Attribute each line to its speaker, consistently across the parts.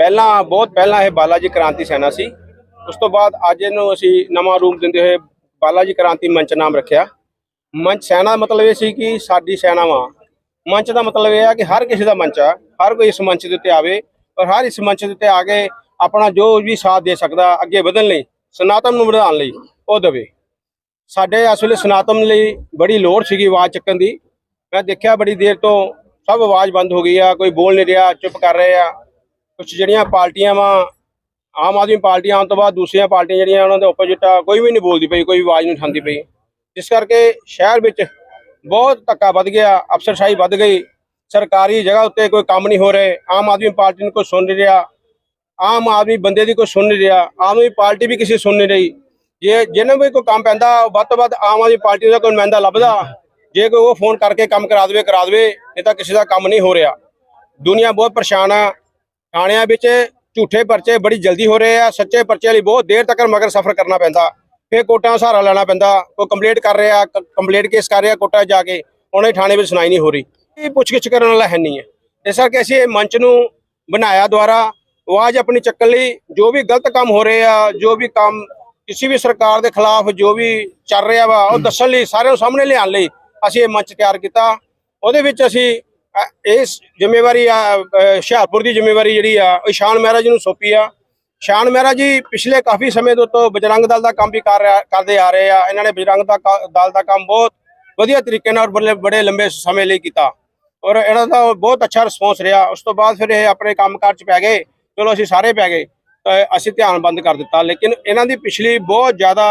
Speaker 1: ਪਹਿਲਾਂ, ਬਹੁਤ ਪਹਿਲਾਂ ਇਹ ਬਾਲਾਜੀ ਕ੍ਰਾਂਤੀ ਸੈਨਾ ਸੀ। ਉਸ ਤੋਂ ਬਾਅਦ ਅੱਜ ਇਹਨੂੰ ਅਸੀਂ ਨਵਾਂ ਰੂਪ ਦਿੰਦੇ ਹੋਏ ਬਾਲਾਜੀ ਕ੍ਰਾਂਤੀ ਮੰਚ ਨਾਮ ਰੱਖਿਆ। ਮੰਚ ਸੈਨਾ ਦਾ ਮਤਲਬ ਇਹ ਸੀ ਕਿ ਸਾਡੀ ਸੈਨਾਵਾਂ, ਮੰਚ ਦਾ ਮਤਲਬ ਇਹ ਆ ਕਿ ਹਰ ਕਿਸੇ ਦਾ ਮੰਚ ਆ, ਹਰ ਕੋਈ ਇਸ ਮੰਚ ਦੇ ਉੱਤੇ ਆਵੇ ਔਰ ਹਰ ਇਸ ਮੰਚ ਦੇ ਉੱਤੇ ਆ ਕੇ ਆਪਣਾ ਜੋ ਵੀ ਸਾਥ ਦੇ ਸਕਦਾ, ਅੱਗੇ ਵਧਣ ਲਈ, ਸਨਾਤਨ ਨੂੰ ਵਧਾਉਣ ਲਈ ਉਹ ਦੇਵੇ। ਸਾਡੇ ਇਸ ਵੇਲੇ ਸਨਾਤਨ ਲਈ ਬੜੀ ਲੋੜ ਸੀਗੀ ਆਵਾਜ਼ ਚੱਕਣ ਦੀ। ਮੈਂ ਦੇਖਿਆ ਬੜੀ ਦੇਰ ਤੋਂ ਸਭ ਆਵਾਜ਼ ਬੰਦ ਹੋ ਗਈ ਆ, ਕੋਈ ਬੋਲ ਨਹੀਂ ਰਿਹਾ, ਚੁੱਪ ਕਰ ਰਹੇ ਆ। ਕੁਝ ਜਿਹੜੀਆਂ ਪਾਰਟੀਆਂ ਵਾ, ਆਮ ਆਦਮੀ ਪਾਰਟੀਆਂ ਆਉਣ ਤੋਂ ਬਾਅਦ ਦੂਸਰੀਆਂ ਪਾਰਟੀਆਂ ਜਿਹੜੀਆਂ ਉਹਨਾਂ ਦੇ ਆਪੋਜੀਟ ਆ, ਕੋਈ ਵੀ ਨਹੀਂ ਬੋਲਦੀ ਪਈ, ਕੋਈ ਆਵਾਜ਼ ਨਹੀਂ ਉਠਾਉਂਦੀ ਪਈ। ਜਿਸ ਕਰਕੇ ਸ਼ਹਿਰ ਵਿੱਚ ਬਹੁਤ ਧੱਕਾ ਵੱਧ ਗਿਆ, ਅਫਸਰਸ਼ਾਹੀ ਵੱਧ ਗਈ। ਸਰਕਾਰੀ ਜਗ੍ਹਾ ਉੱਤੇ ਕੋਈ ਕੰਮ ਨਹੀਂ ਹੋ ਰਹੇ, ਆਮ ਆਦਮੀ ਪਾਰਟੀ ਨੂੰ ਕੋਈ ਸੁਣ ਨਹੀਂ ਰਿਹਾ। ਆਮ ਆਦਮੀ ਬੰਦੇ ਦੀ ਕੋਈ ਸੁਣ ਨਹੀਂ ਰਿਹਾ। ਆਮ ਆਦਮੀ ਪਾਰਟੀ ਵੀ ਕਿਸੇ ਸੁਣ ਨਹੀਂ ਰਹੀ। ਜੇ ਜਿਹਨਾਂ ਵੀ ਕੋਈ ਕੰਮ ਪੈਂਦਾ ਵੱਧ ਤੋਂ ਵੱਧ ਆਮ ਆਦਮੀ ਪਾਰਟੀ ਦਾ ਕੋਈ ਨੁਮਾਇੰਦਾ ਲੱਭਦਾ। ਜੇ ਕੋਈ ਉਹ ਫੋਨ ਕਰਕੇ ਕੰਮ ਕਰਾ ਦੇਵੇ ਕਰਾ ਦੇਵੇ, ਨਹੀਂ ਤਾਂ ਕਿਸੇ ਦਾ ਕੰਮ ਨਹੀਂ ਹੋ ਰਿਹਾ। ਦੁਨੀਆ ਬਹੁਤ ਪਰੇਸ਼ਾਨ ਆ। ਥਾਣਿਆਂ ਵਿੱਚ ਝੂਠੇ ਪਰਚੇ ਬੜੀ ਜਲਦੀ ਹੋ ਰਹੇ ਆ, ਸੱਚੇ ਪਰਚੇ ਲਈ ਬਹੁਤ ਦੇਰ ਤੱਕ ਮਗਰ ਸਫ਼ਰ ਕਰਨਾ ਪੈਂਦਾ। ਫਿਰ ਕੋਟਾਂ ਦਾ ਸਹਾਰਾ ਲੈਣਾ ਪੈਂਦਾ, ਕੋਈ ਕੰਪਲੀਟ ਕਰ ਰਿਹਾ ਕੰਪਲੀਟ ਕੇਸ ਕਰ ਰਿਹਾ ਕੋਰਟਾਂ 'ਚ ਜਾ ਕੇ ਉਹਨੇ ਥਾਣੇ ਵਿੱਚ ਸੁਣਾਈ ਨਹੀਂ ਹੋ ਰਹੀ। ਇਹ ਪੁੱਛਗਿੱਛ ਕਰਨ ਵਾਲਾ ਹੈ ਨਹੀਂ ਹੈ। ਇਸ ਕਰਕੇ ਅਸੀਂ ਇਹ ਮੰਚ ਨੂੰ ਬਣਾਇਆ ਦੁਆਰਾ, ਆਵਾਜ਼ ਆਪਣੀ ਚੱਕਣ ਲਈ ਜੋ ਵੀ ਗਲਤ ਕੰਮ ਹੋ ਰਹੇ ਆ, ਜੋ ਵੀ ਕੰਮ ਕਿਸੇ ਵੀ ਸਰਕਾਰ ਦੇ ਖਿਲਾਫ ਜੋ ਵੀ ਚੱਲ ਰਿਹਾ ਵਾ, ਉਹ ਦੱਸਣ ਲਈ, ਸਾਰਿਆਂ ਨੂੰ ਸਾਹਮਣੇ ਲਿਆਉਣ ਲਈ ਅਸੀਂ ਇਹ ਮੰਚ ਤਿਆਰ ਕੀਤਾ। ਉਹਦੇ ਵਿੱਚ ਅਸੀਂ ਅ, ਇਸ ਜ਼ਿੰਮੇਵਾਰੀ ਆ ਹੁਸ਼ਿਆਰਪੁਰ ਦੀ ਜ਼ਿੰਮੇਵਾਰੀ ਜਿਹੜੀ ਆ ਉਹ ਇਸ਼ਾਨ ਮਹਿਰਾ ਜੀ ਨੂੰ ਸੌਂਪੀ ਆ। ਸ਼ਾਨ ਮਹਿਰਾ ਜੀ ਪਿਛਲੇ ਕਾਫੀ ਸਮੇਂ ਤੋਂ ਤੋਂ ਬਜਰੰਗ ਦਲ ਦਾ ਕੰਮ ਵੀ ਕਰ ਰਿਹਾ ਕਰਦੇ ਆ ਰਹੇ ਆ। ਇਹਨਾਂ ਨੇ ਬਜਰੰਗ ਦਾ ਕ- ਦਲ ਦਾ ਕੰਮ ਬਹੁਤ ਵਧੀਆ ਤਰੀਕੇ ਨਾਲ ਬੜੇ ਬੜੇ ਲੰਬੇ ਸਮੇਂ ਲਈ ਕੀਤਾ। ਔਰ ਇਹਨਾਂ ਦਾ ਬਹੁਤ ਅੱਛਾ ਰਿਸਪੌਂਸ ਰਿਹਾ। ਉਸ ਤੋਂ ਬਾਅਦ ਫਿਰ ਇਹ ਆਪਣੇ ਕੰਮਕਾਰ ਚ ਪੈ ਗਏ। ਚਲੋ ਅਸੀਂ ਸਾਰੇ ਪੈ ਗਏ। ਤਾਂ ਅਸੀਂ ਧਿਆਨ ਬੰਦ ਕਰ ਦਿੱਤਾ। ਲੇਕਿਨ ਇਹਨਾਂ ਦੀ ਪਿਛਲੀ ਬਹੁਤ ਜ਼ਿਆਦਾ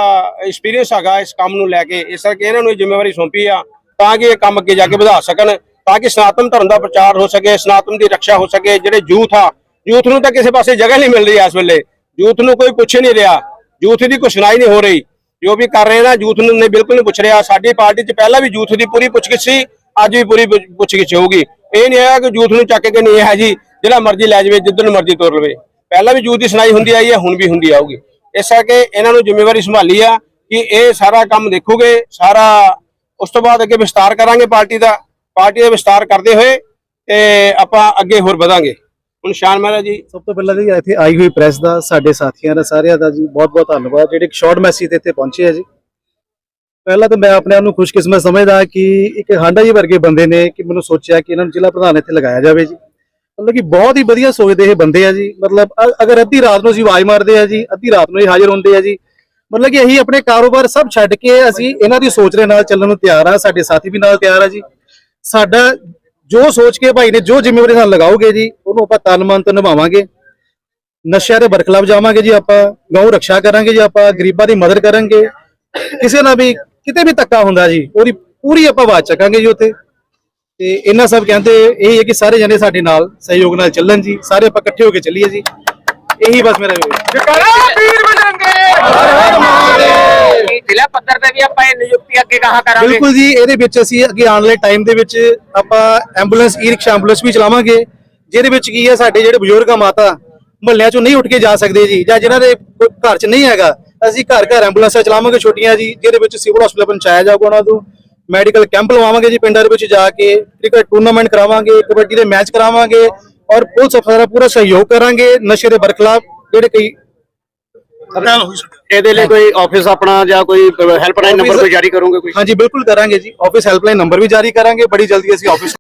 Speaker 1: ਐਕਸਪੀਰੀਅੰਸ ਹੈਗਾ ਇਸ ਕੰਮ ਨੂੰ ਲੈ ਕੇ। ਇਸ ਕਰਕੇ ਇਹਨਾਂ ਨੂੰ ਇਹ ਜ਼ਿੰਮੇਵਾਰੀ ਸੌਂਪੀ ਆ ਤਾਂ ਕਿ ਇਹ ਕੰਮ ਅੱਗੇ ਜਾ ਕੇ ਵਧਾ ਸਕਣ। ਤਾਂ ਕਿ ਸਨਾਤਨ ਧਰਮ ਦਾ ਪ੍ਰਚਾਰ ਹੋ ਸਕੇ, ਸਨਾਤਨ ਦੀ ਰੱਖਿਆ ਹੋ ਸਕੇ। ਜਿਹੜੇ ਯੂਥ ਆ, ਯੂਥ ਨੂੰ ਤਾਂ ਕਿਸੇ ਪਾਸੇ ਜਗ੍ਹਾ ਨਹੀਂ ਮਿਲ ਰਹੀ ਇਸ ਵੇਲੇ। ਯੂਥ ਨੂੰ ਕੋਈ ਪੁੱਛ ਨਹੀਂ ਰਿਹਾ। ਯੂਥ ਦੀ ਕੋਈ ਸੁਣਾਈ ਨਹੀਂ ਹੋ ਰਹੀ। ਜੋ ਵੀ ਕਰ ਰਹੇ ਨਾ, ਯੂਥ ਨੂੰ ਨੇ ਬਿਲਕੁਲ ਨਹੀਂ ਪੁੱਛ ਰਿਹਾ। ਸਾਡੀ ਪਾਰਟੀ 'ਚ ਪਹਿਲਾਂ ਵੀ ਯੂਥ ਦੀ ਪੂਰੀ ਪੁੱਛਗਿੱਛ ਸੀ, ਅੱਜ ਵੀ ਪੂਰੀ ਪੁੱਛਗਿੱਛ ਹੋਊਗੀ। ਇਹ ਨਹੀਂ ਹੈ ਕਿ ਯੂਥ ਨੂੰ ਚੱਕ ਕੇ ਨਹੀਂ ਹੈ ਜੀ, ਜਿਹੜਾ ਮਰਜ਼ੀ ਲੈ ਜਾਵੇ, ਜਿੱਧਰ ਨੂੰ ਮਰਜ਼ੀ ਤੁਰ ਲਵੇ। ਪਹਿਲਾਂ ਵੀ ਯੂਥ ਦੀ ਸੁਣਾਈ ਹੁੰਦੀ ਆਈ ਹੈ, ਹੁਣ ਵੀ ਹੁੰਦੀ ਆਊਗੀ। ਇਸ ਕਰਕੇ ਇਹਨਾਂ ਨੂੰ ਜ਼ਿੰਮੇਵਾਰੀ ਸੰਭਾਲੀ ਆ ਕਿ ਇਹ ਸਾਰਾ ਕੰਮ ਦੇਖੋਗੇ, ਸਾਰਾ ਉਸ ਤੋਂ ਬਾਅਦ ਅੱਗੇ ਵਿਸਤਾਰ ਕਰਾਂਗੇ ਪਾਰਟੀ ਦਾ। ਪਾਰਟੀ ਦਾ ਵਿਸਤਾਰ ਕਰਦੇ ਹੋਏ ਤੇ ਆਪਾਂ ਅੱਗੇ ਹੋਰ ਵਧਾਂਗੇ। ਹੁਣ ਸ਼ਾਨ ਮਹਾਰਾਜ ਜੀ।
Speaker 2: ਸਭ ਤੋਂ ਪਹਿਲਾਂ ਜੀ, ਇੱਥੇ ਆਈ ਹੋਈ ਪ੍ਰੈਸ ਦਾ, ਸਾਡੇ ਸਾਥੀਆਂ ਦਾ, ਸਾਰਿਆਂ ਦਾ ਜੀ ਬਹੁਤ-ਬਹੁਤ ਧੰਨਵਾਦ, ਜਿਹੜੇ ਇੱਕ ਸ਼ਾਰਟ ਮੈਸੇਜ ਤੇ ਇੱਥੇ ਪਹੁੰਚੇ ਆ ਜੀ। ਪਹਿਲਾਂ ਤਾਂ ਮੈਂ ਆਪਣੇ ਆਪ ਨੂੰ ਖੁਸ਼ਕਿਸਮਤ ਸਮਝਦਾ ਕਿ ਇੱਕ ਹਾਂਡਾ ਜੀ ਵਰਗੇ ਬੰਦੇ ਨੇ ਕਿ ਮੈਨੂੰ ਸੋਚਿਆ ਕਿ ਇਹਨਾਂ ਨੂੰ ਜ਼ਿਲ੍ਹਾ ਪ੍ਰਧਾਨ ਇੱਥੇ ਲਗਾਇਆ ਜਾਵੇ ਜੀ। ਮਤਲਬ ਕਿ ਬਹੁਤ ਹੀ ਵਧੀਆ ਸੋਚਦੇ ਇਹ ਬੰਦੇ ਆ ਜੀ। ਮਤਲਬ ਅਗਰ ਅੱਧੀ ਰਾਤ ਨੂੰ ਅਸੀਂ ਆਵਾਜ਼ ਮਾਰਦੇ ਆ ਜੀ, ਅੱਧੀ ਰਾਤ ਨੂੰ ਹੀ ਹਾਜ਼ਰ ਹੁੰਦੇ ਆ ਜੀ। ਮਤਲਬ ਕਿ ਅਸੀਂ ਆਪਣੇ ਕਾਰੋਬਾਰ ਸਭ ਛੱਡ ਕੇ ਅਸੀਂ ਇਹਨਾਂ ਦੀ ਸੋਚ ਦੇ ਨਾਲ ਚੱਲਣ ਨੂੰ ਤਿਆਰ ਆ ਸਾਡੇ ਸਾਥੀ ਵੀ ਨਾਲ ਤਿਆਰ ਆ ਜੀ। ਸਾਡਾ ਜੋ ਸੋਚ ਕੇ ਭਾਈ ਨੇ ਜੋ ਜ਼ਿੰਮੇਵਾਰੀ ਨਾਲ ਲਗਾਓਗੇ ਜੀ ਉਹਨੂੰ ਆਪਾਂ ਤਨ ਮਨ ਤੋਂ ਨਿਭਾਵਾਂਗੇ। ਨਸ਼ਿਆਂ ਦੇ ਬਰਖਲਾਫ ਜਾਵਾਂਗੇ ਜੀ ਆਪਾਂ ਗਊ ਰੱਖਿਆ ਕਰਾਂਗੇ ਜੀ ਆਪਾਂ ਗਰੀਬਾਂ ਦੀ ਮਦਦ ਕਰਾਂਗੇ। ਕਿਸੇ ਨਾਲ ਵੀ ਕਿਤੇ ਵੀ ਧੱਕਾ ਹੁੰਦਾ ਜੀ ਉਹਦੀ ਪੂਰੀ ਆਪਾਂ ਆਵਾਜ਼ ਚੱਕਾਂਗੇ ਜੀ ਉੱਥੇ। ਤੇ ਇਹਨਾਂ ਸਭ ਕਹਿੰਦੇ ਇਹ ਹੈ ਕਿ ਸਾਰੇ ਜਣੇ ਸਾਡੇ ਨਾਲ ਸਹਿਯੋਗ ਨਾਲ ਚੱਲਣ ਜੀ ਸਾਰੇ ਆਪਾਂ ਇਕੱਠੇ ਹੋ ਕੇ ਚੱਲੀਏ ਜੀ। ਇਹੀ ਬਸ ਮੇਰਾ
Speaker 3: ਕੀ ਜ਼ਿਲ੍ਹਾ ਪੱਧਰ ਤੇ ਵੀ ਆਪਾਂ ਇਹ ਨਿਯੁਕਤੀ ਅੱਗੇ ਕਹਾ ਕਰਾਂਗੇ?
Speaker 2: ਬਿਲਕੁਲ ਜੀ, ਇਹਦੇ ਵਿੱਚ ਅਸੀਂ ਅੱਗੇ ਆਉਣ ਵਾਲੇ ਟਾਈਮ ਦੇ ਵਿੱਚ ਆਪਾਂ ਐਂਬੂਲੈਂਸ ਈ ਰਿਕਸ਼ਾ ਐਂਬੂਲੈਂਸ ਵੀ ਚਲਾਵਾਂਗੇ, ਜਿਹਦੇ ਵਿੱਚ ਕੀ ਹੈ, ਸਾਡੇ ਜਿਹੜੇ ਬਜ਼ੁਰਗ ਆ ਮਾਤਾ, ਮਹੱਲਿਆਂ ਚੋਂ ਨਹੀਂ ਉੱਠ ਕੇ ਜਾ ਸਕਦੇ ਜੀ, ਜਾਂ ਜਿਨ੍ਹਾਂ ਦੇ ਕੋਈ ਘਰ 'ਚ ਨਹੀਂ ਹੈਗਾ, ਅਸੀਂ ਘਰ ਘਰ ਐਂਬੂਲੈਂਸਾਂ ਚਲਾਵਾਂਗੇ ਛੋਟੀਆਂ ਜੀ, ਜਿਹਦੇ ਵਿੱਚ ਸਿਵਲ ਹਸਪੀਟਲ ਪਹੁੰਚਾਇਆ ਜਾਊਗਾ ਉਹਨਾਂ ਨੂੰ ਮੈਡੀਕਲ ਕੈਂਪ ਲਵਾਵਾਂਗੇ ਜੀ ਪਿੰਡਾਂ ਦੇ ਵਿੱਚ ਜਾ ਕੇ ਕ੍ਰਿਕਟ ਟੂਰਨਾਮੈਂਟ ਕਰਾਵਾਂਗੇ, ਕਬੱਡੀ ਦੇ ਮੈਚ ਕਰਾਵਾਂਗੇ, ਔਰ ਪੁਲਿਸ ਅਫਸਰਾਂ ਦਾ ਪੂਰਾ ਸਹਿਯੋਗ ਕਰਾਂਗੇ, ਨਸ਼ੇ ਦੇ ਬਰਖਲਾਫ, ਜਿਹੜੇ ਕਈ
Speaker 4: ਇਹਦੇ ਲਈ ਕੋਈ ਆਫਿਸ ਆਪਣਾ ਜਾਂ ਕੋਈ ਹੈਲਪਲਾਈਨ ਨੰਬਰ ਕੋਈ ਜਾਰੀ ਕਰੋਗੇ ਕੋਈ?
Speaker 2: ਹਾਂਜੀ ਬਿਲਕੁਲ ਕਰਾਂਗੇ ਜੀ। ਆਫਿਸ ਹੈਲਪਲਾਈਨ ਨੰਬਰ ਵੀ ਜਾਰੀ ਕਰਾਂਗੇ। ਬੜੀ ਜਲਦੀ ਅਸੀਂ ਆਫਿਸ